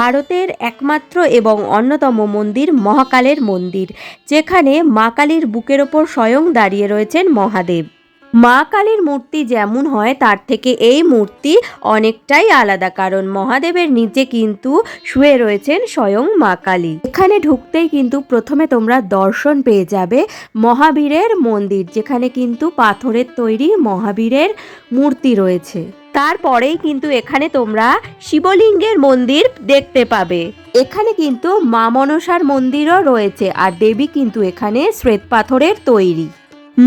ভারতের একমাত্র এবং অন্যতম মন্দির মহাকালের মন্দির, যেখানে মা কালীর বুকের ওপর স্বয়ং দাঁড়িয়ে রয়েছেন মহাদেব। মা কালীর মূর্তি যেমন হয়, তার থেকে এই মূর্তি অনেকটাই আলাদা, কারণ মহাদেবের নিচে কিন্তু শুয়ে রয়েছেন স্বয়ং মা কালী। এখানে ঢুকতেই কিন্তু প্রথমে তোমরা দর্শন পেয়ে যাবে মহাবীরের মন্দির, যেখানে কিন্তু পাথরের তৈরি মহাবীরের মূর্তি রয়েছে। তারপরেই কিন্তু এখানে তোমরা শিবলিঙ্গের মন্দির দেখতে পাবে। এখানে কিন্তু মা মনসার মন্দিরও রয়েছে, আর দেবী কিন্তু এখানে শ্বেত পাথরের তৈরি।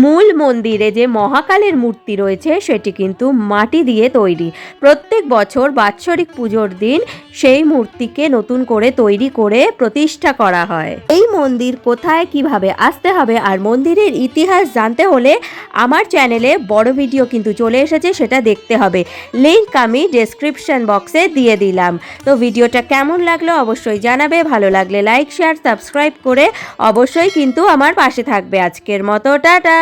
মূল মন্দিরে যে মহাকালের মূর্তি রয়েছে, সেটি কিন্তু মাটি দিয়ে তৈরি। প্রত্যেক বছর বাৎসরিক পুজোর দিন সেই মূর্তিকে নতুন করে তৈরি করে প্রতিষ্ঠা করা হয়। এই মন্দির কোথায়, কীভাবে আসতে হবে আর মন্দিরের ইতিহাস জানতে হলে আমার চ্যানেলে বড় ভিডিও কিন্তু চলে এসেছে, সেটা দেখতে হবে। লিঙ্ক আমি ডেসক্রিপশন বক্সে দিয়ে দিলাম। তো ভিডিওটা কেমন লাগল অবশ্যই জানাবে, ভালো লাগলে লাইক, শেয়ার, সাবস্ক্রাইব করে অবশ্যই কিন্তু আমার পাশে থাকবে। আজকের মতো, টাটা!